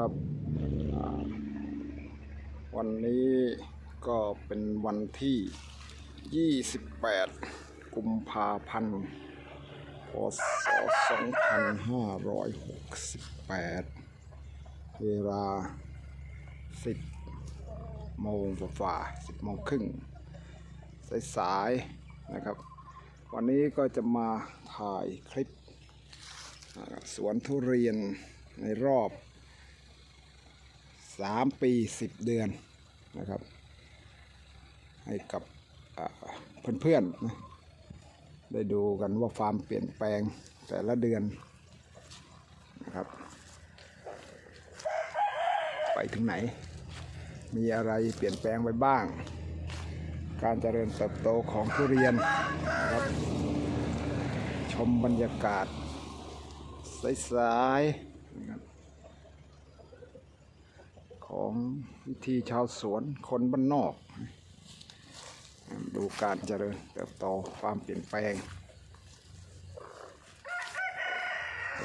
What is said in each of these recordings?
รับ วันนี้ก็เป็นวันที่ 28 กุมภาพันธ์ พศ 2568 เวลา 10 โมงฝ่า10 โมงครึ่ง สายๆ นะครับ วันนี้ก็จะมาถ่ายคลิปสวนทุเรียนในรอบ 3ปี10เดือนนะครับ ให้กับอ่าเพื่อนๆนะได้ดูกันว่าฟาร์มเปลี่ยนแปลงแต่ละเดือนนะครับ ไปถึงไหน มีอะไรเปลี่ยนแปลงไปบ้าง การเจริญเติบโตของทุเรียนนะครับชมบรรยากาศสายๆนะครับ ของวิธีชาวสวนคนบ้านนอก ดูการเจริญเติบโตความเปลี่ยนแปลง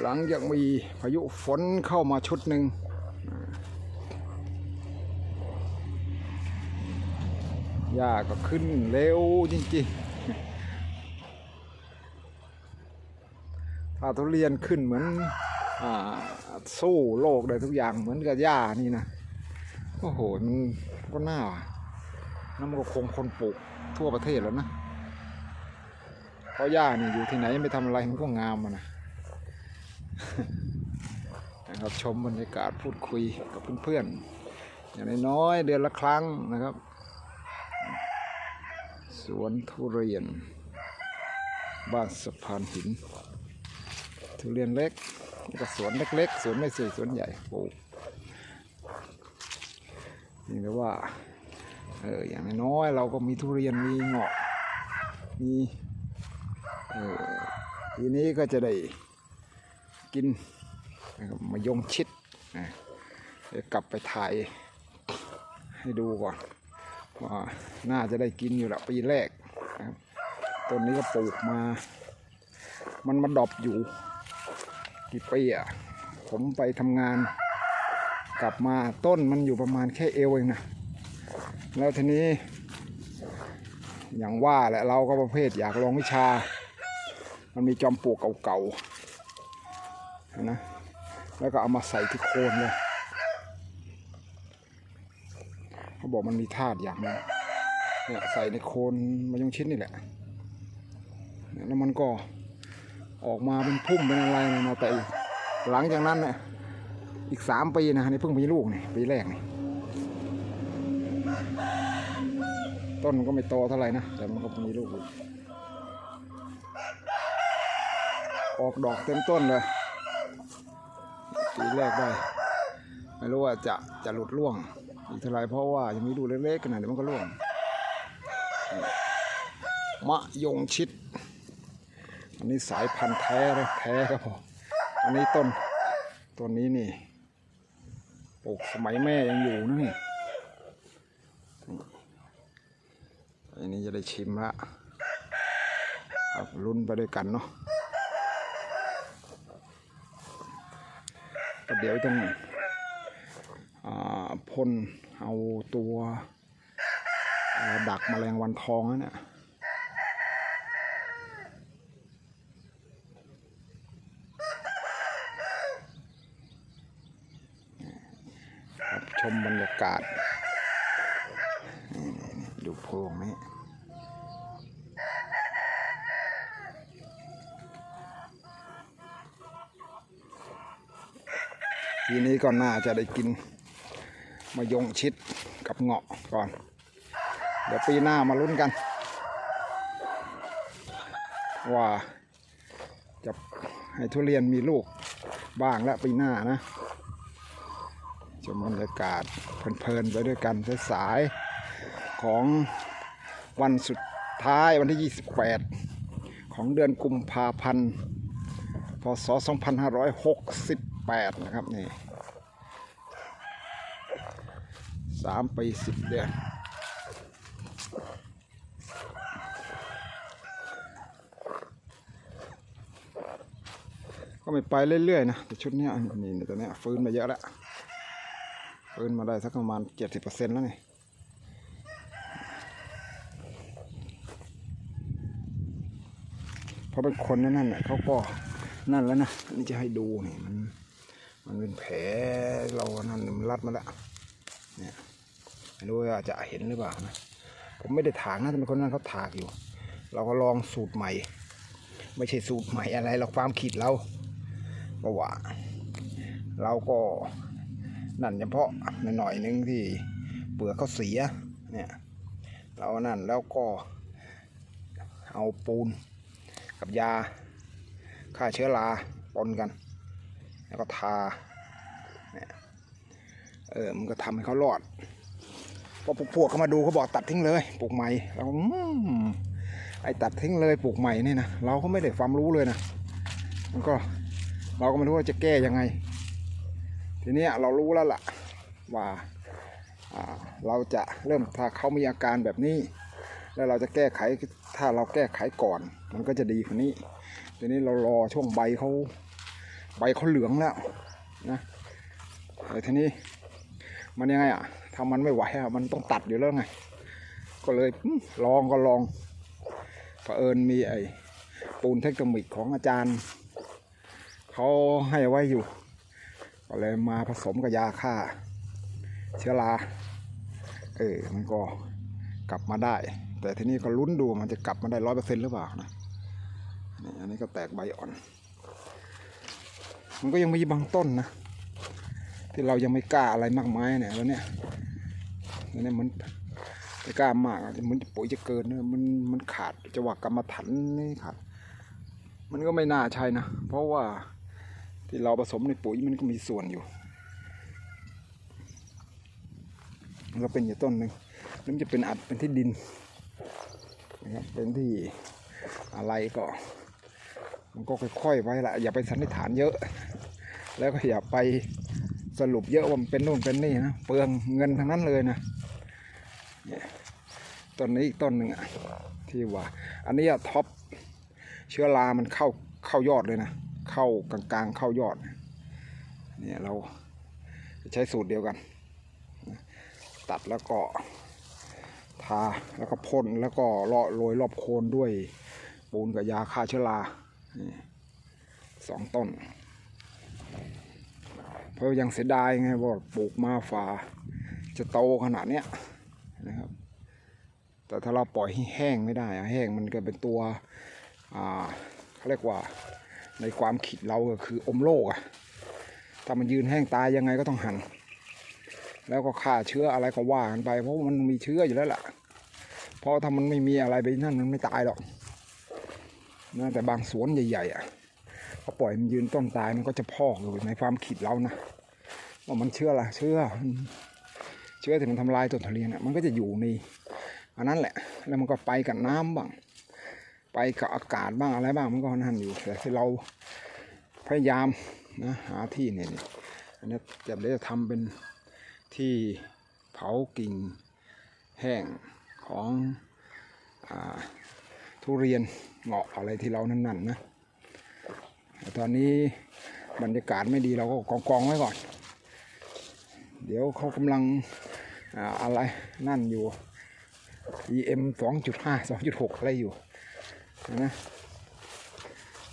หลังจากมีพายุฝนเข้ามาชุดหนึ่งหญ้าก็ขึ้นเร็วจริงๆ ถ้าทุเรียนขึ้นเหมือนอสู้โลกได้ทุกอย่างเหมือนกับหญ้านี่นะ โอ้โห มันก็น่าน้ำมันก็คงคนปลูกทั่วประเทศแล้วนะเพราะหญ้านี่อยู่ที่ไหนไม่ทำอะไรมันก็งามอะนะนะครับชมบรรยากาศพูดคุยกับเพื่อนๆ อย่างน้อยๆเดือนละครั้งนะครับ สวนทุเรียน บ้านสะพานหิน ทุเรียนเล็กก็สวนเล็กๆ สวนไม่ใช่สวนใหญ่ปลูก นี่ก็ว่าเอออย่างน้อยเราก็มีทุเรียนมีเงาะมีเออทีนี้ก็จะได้กินนะครับมายงชิดนะเดี๋ยวกลับไปถ่ายให้ดูก่อนว่าน่าจะได้กินอยู่ละปีแรกต้นนี้ก็ปลูกมา มันมาดอปอยู่ กี่ปีอะผมไปทำงาน กลับมาต้นมันอยู่ประมาณแค่เอวเองนะแล้วทีนี้ อย่างว่าแหละเราก็ประเภทอยากลองวิชา มันมีจอมปลวกเก่าๆนะแล้วก็เอามาใส่ที่โคนเลยเขาบอกมันมีธาตุอย่างนึงเนี่ยใส่ในโคนมายงชิดนี่แหละแล้วมันก็ออกมาเป็นพุ่มเป็นอะไรนะแต่หลังจากนั้นเนี่ย อีกสามปีนะนี่เพิ่งมีลูกนี่ปีแรกนี่ต้นมันก็ไม่โตเท่าไหร่นะ แต่มันก็มีลูก ออกดอกเต็มต้นเลยปีแรกได้ไม่รู้ว่าจะจะหลุดร่วง อีกเท่าไรเพราะว่ายังมีดูเล็กๆขนาดเดี๋ยวมันก็ร่วงมะยงชิด อันนี้สายพันธุ์แท้เลยแท้ครับผม อันนี้ต้นต้นนี้นี่ ปลูกสมัยแม่ยังอยู่นะนี่อันนี้จะได้ชิมละครับลุ้นไปด้วยกันเนาะก็เดี๋ยวต้องอ่าพ่นเอาตัวดักแมลงวันทองนั่นน่ะครับ มบรรยากาศนี่ๆๆดูโพรงนี้ทีนี้ก็น่าจะได้กินมายงชิดกับเงาะก่อน เดี๋ยวปีหน้ามาลุ้นกัน ว่าจะให้ทุเรียนมีลูกบ้างแล้วปีหน้านะ ชมบรรยากาศเพลินๆไปด้วยกันสายของวันสุดท้ายวันที่ 28 ของเดือนกุมภาพันธ์ พศ 2568 นะครับนี่สามปีสิบเดือนก็ไม่ไปเรื่อยๆนะแต่ชุดนี้นี่ตัวนี้ฟื้นมาเยอะแล้ว ฟื้นมาได้สักประมาณเจ็ดสิบเปอร์เซ็นต์แล้วนี่เพราะเป็นคนนั่นน่ะเขาก็นั่นแล้วนะนี่จะให้ดูนี่มัน มันเป็นแผลเรานั่นมันรัดมาแล้วเนี่ยไม่รู้ว่าจะเห็นหรือเปล่านะผมไม่ได้ถากนะแต่เป็นคนนั้นเขาถากอยู่ เราก็ลองสูตรใหม่ ไม่ใช่สูตรใหม่อะไรเราความคิดเราเพราะว่า เราก็ นั่นเฉพาะหน่อยๆนึงที่เปลือกเขาเสียเนี่ยเรานั่นแล้วก็เอาปูนกับยาฆ่าเชื้อราปนกัน แล้วก็ทาเนี่ยเออมันก็ทำให้เขารอดพอพวกเขามาดูเขาบอกตัดทิ้งเลยปลูกใหม่เราก็อืมไอ้ตัดทิ้งเลยปลูกใหม่นี่นะเราก็ไม่ได้ความรู้เลยนะมันก็เราก็ไม่รู้ว่าจะแก้ยังไง ทีนี้เรารู้แล้วล่ะว่าเราจะเริ่มถ้าเขามีอาการแบบนี้ แล้วเราจะแก้ไขถ้าเราแก้ไขก่อน มันก็จะดีกว่านี้ ทีนี้เรารอช่วงใบเขาใบเขาเหลืองแล้วนะแต่ทีนี้มันยังไงอะถ้ามันไม่ไหวอะมันต้องตัดอยู่แล้วไง ก็เลยลองก็ลองเผอิญมีไอ้ปูนเทคโนมิกของอาจารย์เขาให้ไว้อยู่ ก็เลยมาผสมกับยาฆ่า เชื้อรา เออ มันก็กลับมาได้ แต่ทีนี้ก็ลุ้นดูมันจะกลับมาได้ร้อยเปอร์เซ็นต์หรือเปล่านะนี่อันนี้ก็แตกใบอ่อน มันก็ยังมีบางต้นนะ ที่เรายังไม่กล้าอะไรมากมายเนี่ยแล้วเนี่ยแล้วเนี่ยมันไม่กล้ามากมันปุ๋ยจะเกินเนี่ยมันมันขาดจะว่ากรรมฐานนี่ขาดมันก็ไม่น่าใช่นะ เพราะว่า ที่เราผสมในปุ๋ยมันก็มีส่วนอยู่มันก็เป็นอยู่ต้นหนึ่งแล้วมันจะเป็นอัดเป็นที่ดินนะครับเป็นที่อะไรก็ มันก็ค่อยๆไว้ละอย่าไปสันนิษฐานเยอะ แล้วก็อย่าไปสรุปเยอะว่ามันเป็นโน่นเป็นนี่นะเปลืองเงินทั้งนั้นเลยนะต้นนี้อีกต้นหนึ่งอะที่ว่า อันนี้อะท็อปเชื้อรามันเข้าเข้ายอดเลยนะ เข้ากลางๆเข้ายอด เนี่ยเราใช้สูตรเดียวกัน ตัดแล้วก็ทาแล้วก็พ่นแล้วก็เลาะโรยรอบโคนด้วยปูนกับยาฆ่าเชื้อราสองต้น เพราะยังเสียดายไงว่าปลูกมาฝาจะโตขนาดเนี้ยนะครับ แต่ถ้าเราปล่อยให้แห้งไม่ได้แห้งมันก็เป็นตัวอ่าเขาเรียกว่า ในความคิดเราก็คืออมโลกอะถ้ามันยืนแห้งตายยังไงก็ต้องหัน แล้วก็ฆ่าเชื้ออะไรก็ว่ากันไป เพราะมันมีเชื้ออยู่แล้วล่ะ เพราะถ้ามันไม่มีอะไรไปนั่นมันไม่ตายหรอกนะแต่บางสวนใหญ่ๆอะเขาปล่อยมันยืนต้นตายมันก็จะพอกอยู่ในความคิดเรานะว่ามันเชื้ออะเชื้อเชื้อที่มันทำลายต้นทุเรียนอะมันก็จะอยู่ในอันนั้นแหละ แล้วมันก็ไปกับน้ำบ้าง ไปกับอากาศบ้างอะไรบ้างมันก็นั่นอยู่แต่ที่เราพยายามนะหาที่เนี่ยนี่อันนี้จะเดี๋ยวจะทำเป็นที่เผากิ่งแห้งของอทุเรียนเงาะอะไรที่เรานั่นๆนะแต่ตอนนี้บรรยากาศไม่ดีเราก็กองกองไว้ก่อน เดี๋ยวเขากำลังออะไรนั่นอยู่ EM 2.5 2.6 อะไรอยู่ นะ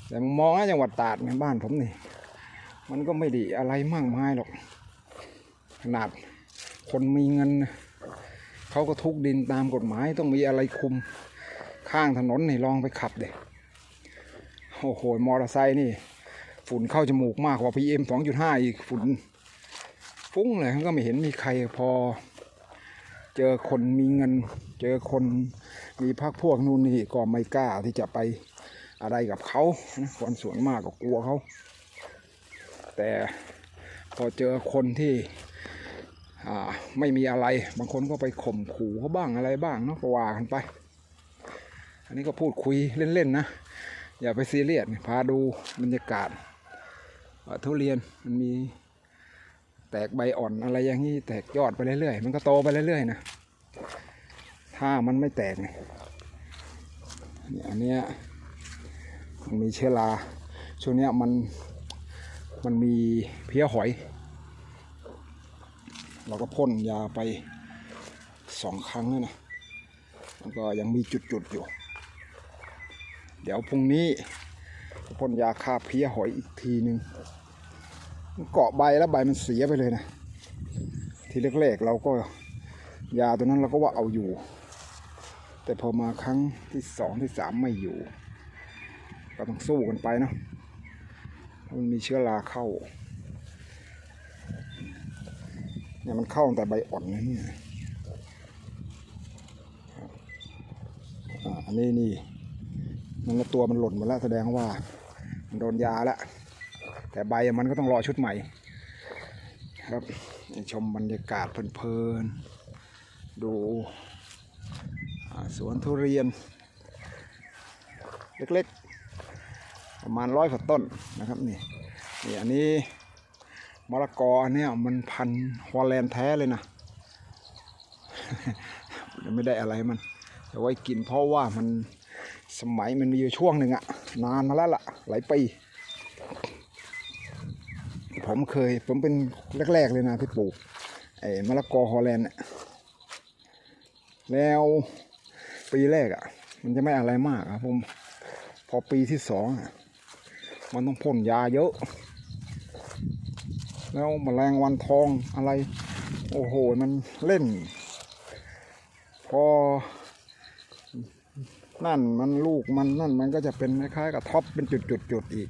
แต่มองนะจังหวัดตราดในบ้านผมนี่ มันก็ไม่ดีอะไรมากมายหรอก ขนาดคนมีเงินนะเขาก็ทุกดินตามกฎหมายต้องมีอะไรคุมข้างถนนนี่ลองไปขับเด็โอ้โห มอเตอร์ไซค์นี่ ฝุ่นเข้าจมูกมากกว่า PM 2.5อีกฝุ่นฟุ้งเลยก็ไม่เห็นมีใครพอ เจอคนมีเงิน เจอคนมีพักพวกนู่นนี่ก็ไม่กล้าที่จะไปอะไรกับเขาคนส่วนมากก็กลัวเขา แต่พอเจอคนที่อ่าไม่มีอะไร บางคนก็ไปข่มขู่เขาบ้างอะไรบ้างเนาะก็ว่ากันไป อันนี้ก็พูดคุยเล่นๆนะ อย่าไปซีเรียสพาดูบรรยากาศทุเรียนมันมี แตกใบอ่อนอะไรอย่างนี้แตกยอดไปเรื่อยๆ มันก็โตไปเรื่อยๆนะ ถ้ามันไม่แตกเนี่ยเนี่ยอันเนี้ยมันมีเชื้อรา ช่วงเนี้ยมันมันมีเพี้ยหอย เราก็พ่นยาไปสองครั้งแล้วนะมันก็ยังมีจุดๆอยู่ เดี๋ยวพรุ่งนี้พ่นยาฆ่าเพี้ยหอยอีกทีหนึ่ง เกาะใบแล้วใบมันเสียไปเลยนะ ทีแรกๆเราก็ยาตัวนั้นเราก็ว่าเอาอยู่ แต่พอมาครั้งที่สองที่สามไม่อยู่ ก็ต้องสู้กันไปเนาะมันมีเชื้อราเข้าเนี่ยมันเข้าตั้งแต่ใบอ่อนนะเนี่ยอันนี้นี่มันตัวมันหล่นหมดแล้วแสดงว่ามันโดนยาแล้ว แต่ใบมันก็ต้องรอชุดใหม่ ครับชมบรรยากาศเพลินๆดูสวนทุเรียน เล็กๆ ประมาณร้อยกว่าต้นนะครับนี่นี่อันนี้มะละกอเนี่ยมันพันฮอลแลนด์แท้เลยนะยังไม่ได้อะไรมัน แต่ไว้กินเพราะว่ามันสมัยมันมีอยู่ช่วงหนึ่งอะนานมาแล้วล่ะ หลายปี ผมเคย ผมเป็นแรกๆเลยนะที่ปลูกไอ้มะละกอฮอลแลนด์เนี่ยแล้วปีแรกอะ่ะ มันจะไม่อะไรมากครับผมพอปีที่สองอะมันต้องพ่นยาเยอะ แล้วแมลงวันทองอะไร โอ้โห มันเล่น พอ นั่นมันลูกมันนั่นมันก็จะเป็นคล้ายๆกับท็อปเป็นจุดๆๆอีก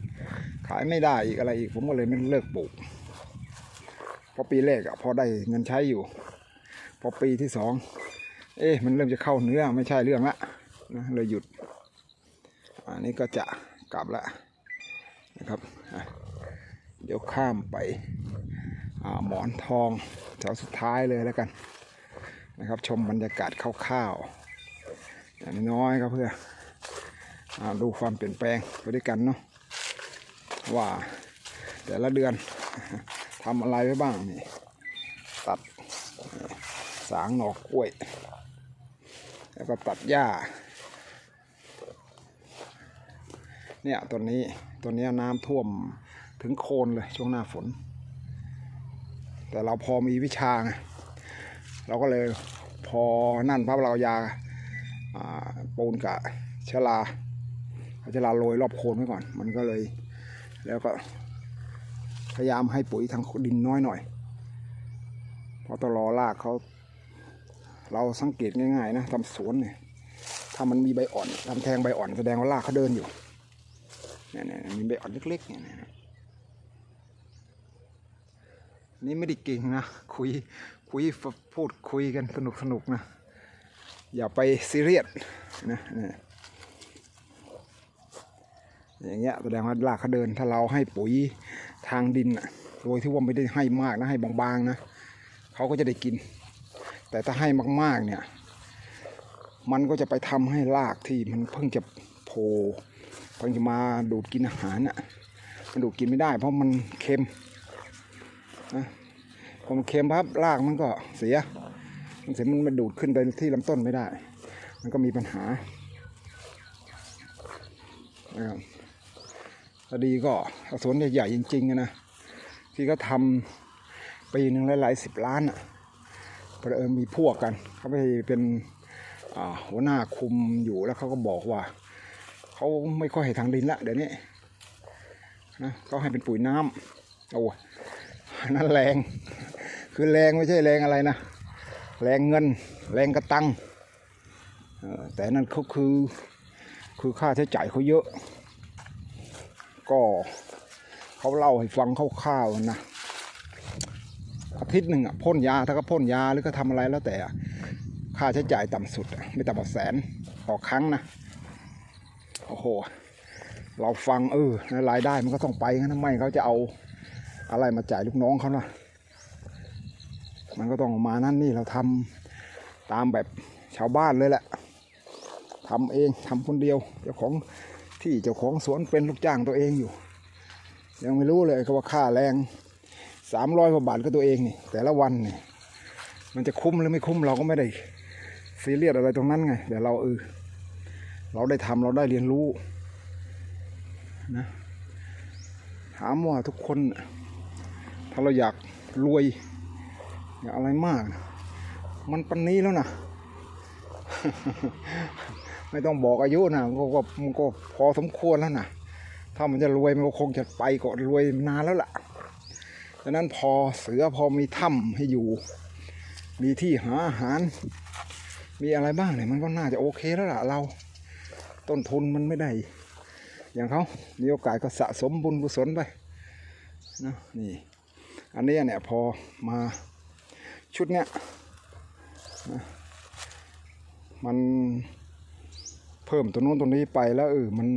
ขายไม่ได้อีกอะไรอีกผมก็เลยไม่เลิกปลูกพอปีแรกอะพอได้เงินใช้อยู่ พอปีที่สองเอ๊ะมันเริ่มจะเข้าเนื้อไม่ใช่เรื่องละนะเลยหยุด อันนี้ก็จะกลับล้วนะครับเดี๋ยวข้ามไปหมอนทองแถวสุดท้ายเลยแล้วกันนะครับ ชมบรรยากาศคร่าวๆ อย่างน้อยครับเพื่ออาดูความเปลี่ยนแปลงไปด้วยกันเนาะว่าแต่ละเดือนทำอะไรไว้บ้างนี่ตัดสางหนอกกล้วย แล้วก็ตัดหญ้าเนี่ยตัวนี้ตัวนี้น้ำท่วมถึงโคนเลยช่วงหน้าฝน แต่เราพอมีวิชาไงเราก็เลยพอนั่นพับเรายาอ่า ปูนกับชลาชลาโรยรอบโคนไว้ก่อน มันก็เลย แล้วก็ พยายามให้ปุ๋ยทางดินน้อยหน่อยเพราะตลอรากเขา เราสังเกตง่ายๆนะทำสวนเนี่ยถ้ามันมีใบอ่อนทำแทงใบอ่อนแสดงว่ารากเขาเดินอยู่เนี่ยมีใบอ่อนเล็กๆเนี่ยนี่ไม่ได้เก่งนะ คุยคุยพูดคุยกันสนุกสนุกๆนะ อย่าไปซีเรียสนะอย่างเงี้ยแสดงว่ารากเขาเดินถ้าเราให้ปุ๋ยทางดินน่ะโดยที่ว่าไม่ได้ให้มากนะให้บางๆนะเขาก็จะได้กิน แต่ถ้าให้มากๆเนี่ย มันก็จะไปทำให้รากที่มันเพิ่งจะโผล่เพิ่งจะมาดูดกินอาหารน่ะมันดูดกินไม่ได้ เพราะมันเค็มนะพอมันเค็มพับรากมันก็เสีย เสียมันมาดูดขึ้นไปที่ลำต้นไม่ได้ มันก็มีปัญหานะครับถ้าดีก็เอาสวนใหญ่ๆจริงๆนะที่เขาทำปีหนึ่งหลายๆสิบล้านอะเพอเอิญมีพวกกัน เขาไปเป็นหัวหน้าคุมอยู่แล้วเขาก็บอกว่า เขาไม่ค่อยให้ทางดินละเดี๋ยวนี้นะเขาให้เป็นปุ๋ยน้ำโอ้นั่นแรง คือแรงไม่ใช่แรงอะไรนะ แรงเงิน แรงกระตังแต่นั่นเขาคือคือค่าใช้จ่ายเขาเยอะ ก็เขาเล่าให้ฟังคร่าวๆนะอาทิตย์หนึ่งอะพ่นยาถ้าก็พ่นยาหรือก็ทำอะไรแล้วแต่ค่าใช้จ่ายต่ำสุดไม่ต่ำกว่าแสนต่อครั้งนะโอ้โหเราฟังเออรายได้มันก็ต้องไปงั้นทำไมเขาจะเอาอะไรมาจ่ายลูกน้องเขาล่ะ มันก็ต้องออกมานั่นนี่เราทำตามแบบชาวบ้านเลยแหละทำเองทำคนเดียวเจ้าของที่เจ้าของสวนเป็นลูกจ้างตัวเองอยู่ ยังไม่รู้เลยก็ว่าค่าแรงสามร้อยกว่าบาทก็ตัวเองนี่ แต่ละวันนี่มันจะคุ้มหรือไม่คุ้มเราก็ไม่ได้ซีเรียสอะไรตรงนั้นไงแต่เราเออเราได้ทำเราได้เรียนรู้นะถามว่าทุกคน ถ้าเราอยากรวย อย่าอะไรมาก มันปันนี้แล้วนะไม่ต้องบอกอายุนะมันก็ก็มันก็พอสมควรแล้วนะถ้ามันจะรวยมันก็คงจะไปก็รวยนานแล้วล่ะดังนั้นพอเสือพอมีถ้ำให้อยู่ มีที่หาอาหาร มีอะไรบ้างเนี่ยมันก็น่าจะโอเคแล้วล่ะเรา ต้นทุนมันไม่ได้ อย่างเขามีโอกาสก็สะสมบุญกุศลไปนะนี่ อันนี้เนี่ยพอมา ชุดเนี้ยมันเพิ่มตัวโน้นตัวนี้ไปแล้วเออมัน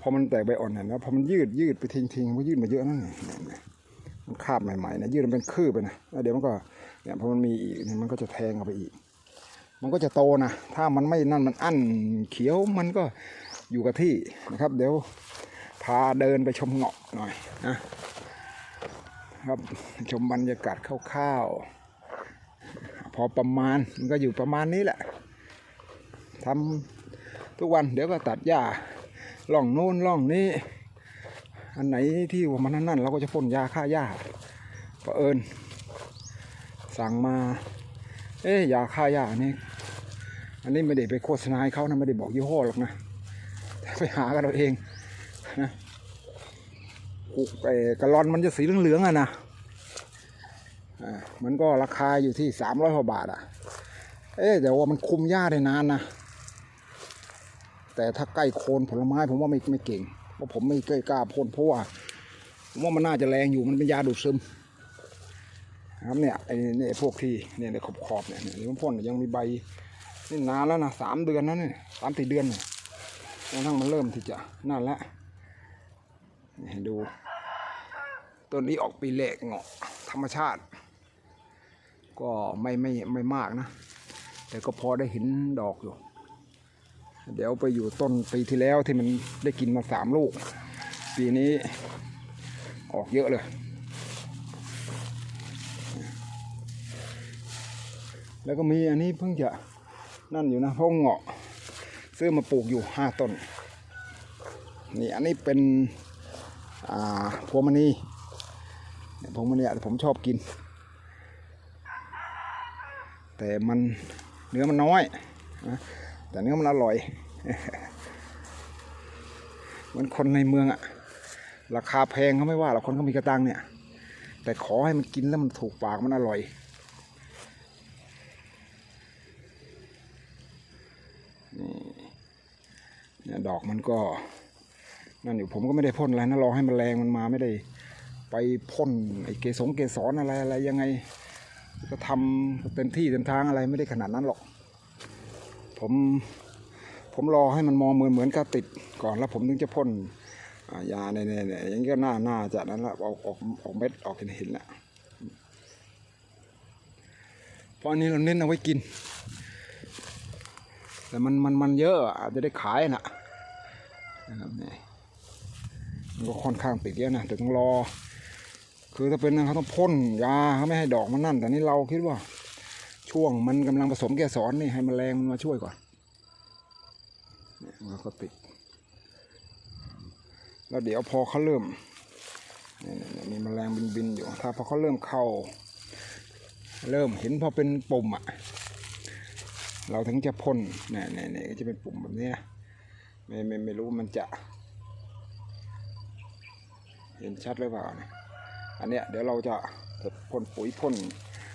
พอมันแตกใบอ่อนเนี่ยแล้วพอมันยืดยืดไปทิ้งทิ้งมันยืดมาเยอะนั่นเนี่ยเนี่ยเนี่ยมันคาบใหม่ๆนะยืดมันเป็นคืบไปนะแล้วเดี๋ยวมันก็เนี่ยพอมันมีอีกเนี่ยมันก็จะแทงออกไปอีก มันก็จะโตนะถ้ามันไม่นั่นมันอั้นเขียวมันก็อยู่กับที่นะครับ เดี๋ยวพาเดินไปชมเงาะหน่อยนะ ครับ ชมบรรยากาศคร่าวๆพอประมาณมันก็อยู่ประมาณนี้แหละทำทุกวันเดี๋ยวก็ตัดหญ้าล่องโน้นล่องนี้ อันไหนที่ว่ามันนั่นๆเราก็จะพ่นยาฆ่าหญ้าเอิญสั่งมา เอ๊ะยาฆ่าหญ้านี่อันนี้ไม่ได้ไปโฆษณาให้เขานะไม่ได้บอกยี่ห้อหรอกนะไปหากันเราเองนะ กุไอ้กะลอนมันจะสีเหลืองๆอะนะอ่ามันก็ราคาอยู่ที่สามร้อยกว่าบาทอะ เอ๊ะแต่ว่ามันคุมหญ้าได้นานนะแต่ถ้าใกล้โคนผลไม้ผมว่าไม่ไม่เก่งเพราะผมไม่เคยกล้าพ่นเพราะว่าผมว่ามันน่าจะแรงอยู่มันเป็นยาดูดซึมครับเนี่ยไอ้เนี่ยพวกที่เนี่ยในขอบขอบเนี่ยเนี่ยที่ผมพ่นยังมีใบนี่นานแล้วนะสามเดือนแล้วเนี่ยสามสี่เดือนเนี่ยจนกระทั่งมันเริ่มที่จะนั่นแล้ว ดูต้นนี้ออกปีแรกเงาะธรรมชาติ ก็ไม่ไม่ไม่มากนะ แต่ก็พอได้เห็นดอกอยู่ เดี๋ยวไปอยู่ต้นปีที่แล้วที่มันได้กินมาสามลูก ปีนี้ออกเยอะเลย แล้วก็มีอันนี้เพิ่งจะนั่นอยู่นะเพราะเงาะซื้อมาปลูกอยู่ห้าต้น นี่อันนี้เป็น อ่าพวงมณีเนี่ยพวงมณีผมชอบกิน แต่มันเนื้อมันน้อยนะแต่เนื้อมันอร่อยเหมือนคนในเมืองอะราคาแพงเขาไม่ว่าหรอกคนเขามีกระตังเนี่ย แต่ขอให้มันกินแล้วมันถูกปากมันอร่อยนี่ดอกมันก็ นั่นอยู่ผมก็ไม่ได้พ่นอะไรนะรอให้มันแรงมันมาไม่ได้ ไปพ่นไอ้เกสงเกสรอะไรอะไรยังไง ก็ทำเต็มที่เต็มทางอะไรไม่ได้ขนาดนั้นหรอก ผมผมรอให้มันมองเหมือนเหมือนกับติดก่อนแล้วผมถึงจะพ่นยาในในในอย่างนี้ก็น่าน่าจะนั้นละออกออกออกเม็ดออกเห็นเห็นละเพราะอันนี้เราเน้นเอาไว้กิน แต่มันมันมันเยอะอาจจะได้ขายนะนะครับเนี่ย มันก็ค่อนข้างติดเยอะนะแต่ต้องรอ คือถ้าเป็นนะเขาต้องพ่นยาเขาไม่ให้ดอกมันนั่น แต่นี่เราคิดว่า ช่วงมันกำลังผสมแกสอนนี่ให้แมลงมันมาช่วยก่อนเนี่ยมันก็ติด แล้วเดี๋ยวพอเขาเริ่มนี่ยเนี่ยเนี่ยมีแมลงบินบินๆอยู่ ถ้าพอเขาเริ่มเข้า เริ่มเห็นพอเป็นปุ่มอะเราถึงจะพ่นเนี่ยเนี่ยเนี่ยก็จะเป็นปุ่มแบบนี้นะไม่ไม่ไม่รู้มันจะ เห็นชัดหรือเปล่าเนี่ยอันเนี้ยเดี๋ยวเราจะพ่นปุ๋ยพ่น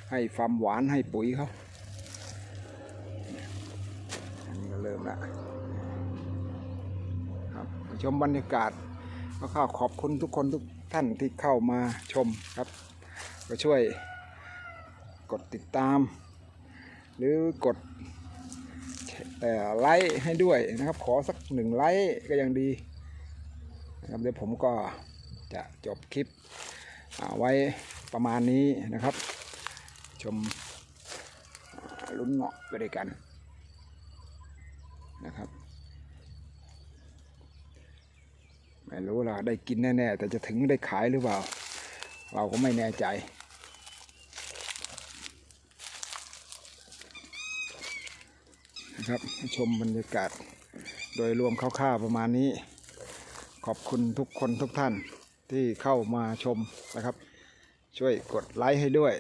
ให้ฟามหวานให้ปุ๋ยเขาอันนี้ก็เริ่มแล้วครับชมบรรยากาศก็ข้าขอบคุณทุกคนทุกท่านที่เข้ามาชมครับ ก็ช่วยกดติดตาม หรือกดไลค์ให้ด้วยนะครับ ขอสักหนึ่งไลค์ก็ยังดีนะครับเดี๋ยวผมก็ จะจบคลิปอ่าไว้ประมาณนี้นะครับ ชมลุ้นเงาะไปด้วยกันนะครับ ไม่รู้ล่ะได้กินแน่ๆแต่จะถึงได้ขายหรือเปล่า เราก็ไม่แน่ใจนะครับชมบรรยากาศโดยรวมคร่าวๆประมาณนี้ ขอบคุณทุกคนทุกท่าน ที่เข้ามาชมนะครับ ช่วยกดไลค์ให้ด้วย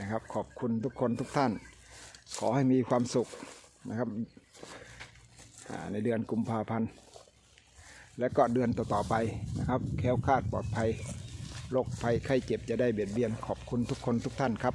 นะครับ ขอบคุณทุกคนทุกท่าน ขอให้มีความสุขนะครับในเดือนกุมภาพันธ์ และก็เดือนต่อๆไปนะครับ แค้วคาดปลอดภัยโรคภัยไข้เจ็บจะได้เบียดเบียนขอบคุณทุกคนทุกท่านครับ